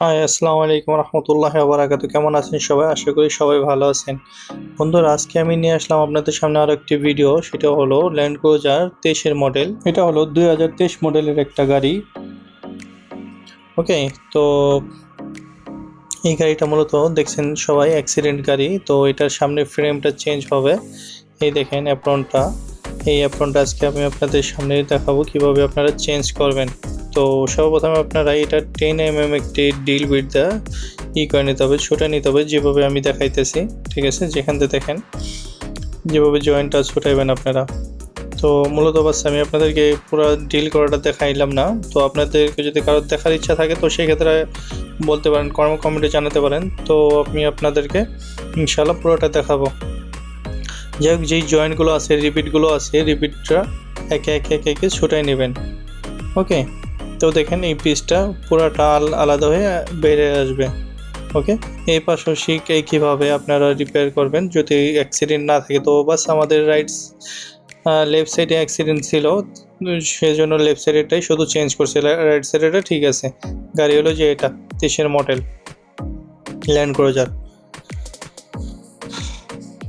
High আসসালামু আলাইকুম রহমতুল্লাহ বারাকাতু কেমন আছেন সবাই? আশা করি সবাই ভালো আছেন। বন্ধুরা, আজকে আমি নিয়ে আসলাম আপনাদের সামনে আরও একটি ভিডিও। সেটা হলো ল্যান্ড ক্রুজার তেইশের মডেল এটা হলো দুই হাজার তেইশ মডেলের একটা গাড়ি। ওকে তো এই গাড়িটা মূলত দেখছেন সবাই অ্যাক্সিডেন্ট গাড়ি। তো এটার সামনে ফ্রেমটা চেঞ্জ হবে। এই দেখেন অ্যাপ্রনটা এই অ্যাপ্রনটা আজকে আমি আপনাদের সামনে দেখাবো কীভাবে আপনারা চেঞ্জ করবেন। তো সর্বপ্রথমে আপনারা এটা টেন এম এম একটি ডিল উইথ দ্য ই করে নিতে হবে, ছুটে নিতে হবে, যেভাবে আমি দেখাইতেছি, ঠিক আছে? যেখান থেকে দেখেন, যেভাবে জয়েন্টটা ছুটাইবেন আপনারা। তো মূলত বাস, আমি আপনাদেরকে পুরো ডিল করাটা দেখাইলাম না। তো আপনাদেরকে যদি কারোর দেখার ইচ্ছা থাকে, তো সেক্ষেত্রে বলতে পারেন, কর্ম কমেন্টে জানাতে পারেন। তো আমি আপনাদেরকে ইনশাল্লাহ পুরোটা দেখাবো। যাই হোক, যেই জয়েন্টগুলো আছে রিপিটগুলো আছে রিপিটটা একে একে একে একে ছুটাই নেবেন। ওকে তো দেখেন এই পিসটা পুরাটা আল- আলাদা হয়ে বেড়ে আসবে ওকে এই পাশাপাশি এই কীভাবে আপনারা রিপেয়ার করবেন? যদি অ্যাক্সিডেন্ট না থাকে, তো বাস আমাদের রাইটস লেফট সাইডে অ্যাক্সিডেন্ট ছিল, সেজন্য লেফট সাইডেরটাই শুধু চেঞ্জ করছে। রাইট সাইডেরটা ঠিক আছে। গাড়ি হলো যে এটা তেইশের মডেল ল্যান্ড ক্রুজার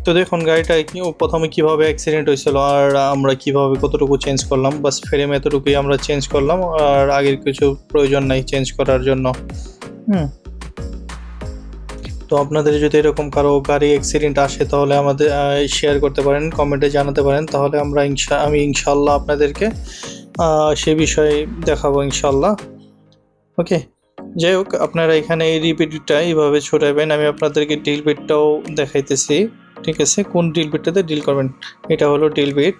তো দেখুন গাড়িটা প্রথমে কীভাবে অ্যাক্সিডেন্ট হয়েছিল আর আমরা কীভাবে কতটুকু চেঞ্জ করলাম। বাস ফ্রেম এতটুকুই আমরা চেঞ্জ করলাম আর আগের কিছু প্রয়োজন নাই চেঞ্জ করার জন্য। হুম। তো আপনাদের যদি এরকম কারও গাড়ি অ্যাক্সিডেন্ট আসে তাহলে আমাদের শেয়ার করতে পারেন কমেন্টে জানাতে পারেন। তাহলে আমরা ইনশা আমি ইনশাল্লাহ আপনাদেরকে সে বিষয়ে দেখাবো ইনশাল্লাহ ওকে? যাই হোক, আপনারা এখানে এই রিপিটটা এইভাবে ছোটাবেন। আমি আপনাদেরকে ডিল বিটটাও দেখাইতেছি। ঠিক আছে, কোন ডিল বিটটাতে ডিল করবেন? এটা হলো ডিল বিট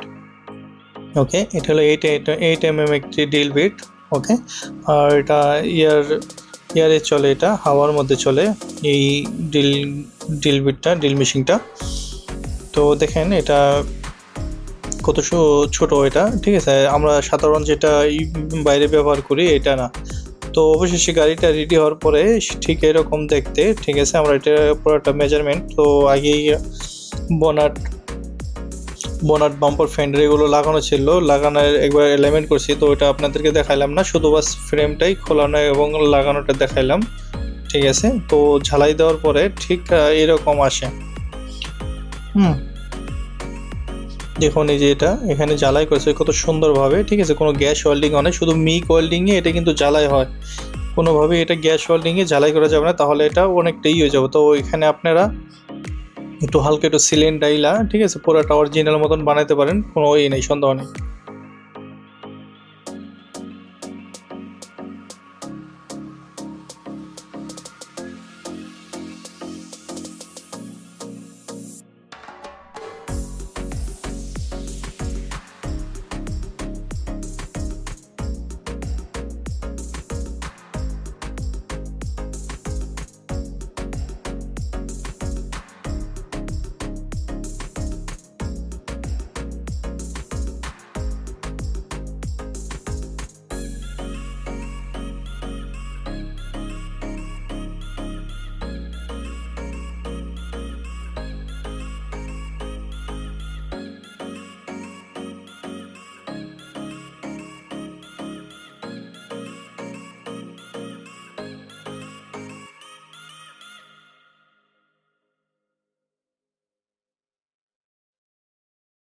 ওকে এটা হলো eight eight eight M M একটি ডিল বিট ওকে আর এটা ইয়ার ইয়ারে চলে এটা হাওয়ার মধ্যে চলে এই ড্রিল ডিল বিটটা ড্রিল মেশিনটা তো দেখেন এটা কত ছোট এটা, ঠিক আছে? আমরা সাধারণ যেটা বাইরে ব্যবহার করি এটা না। তো অবশেষে গাড়িটা রেডি হওয়ার পরে ঠিক এরকম দেখতে, ঠিক আছে? আমরা এটা পুরোটা মেজারমেন্ট তো আগেই বনাট বনাট বাম্পার ফেন্ডার এগুলো লাগানো ছিল। লাগানোর একবার এলিমেন্ট করছি, তো ওটা আপনাদেরকে দেখাইলাম না, শুধু বাস ফ্রেমটাই খোলানো এবং লাগানোটা দেখাইলাম। ঠিক আছে? তো ঝালাই দেওয়ার পরে ঠিক এরকম আসে। হুম। দেখুন এই যে এটা, এখানে জ্বালাই করেছে কত সুন্দরভাবে। ঠিক আছে? কোনো গ্যাস ওয়েল্ডিং হয় না, শুধু মিক ওয়েল্ডিংয়ে এটা কিন্তু জ্বালাই হয়। কোনোভাবে এটা গ্যাস ওয়েল্ডিংয়ে জ্বালাই করা যাবে না, তাহলে এটা অনেকটাই হয়ে যাবে। তো এখানে আপনারা একটু হালকা একটু সিলিন্ড ডাইলা ঠিক আছে? পুরোটা অরিজিনাল মতন বানাইতে পারেন, কোনো ওই নেই, সন্দেহ নেই।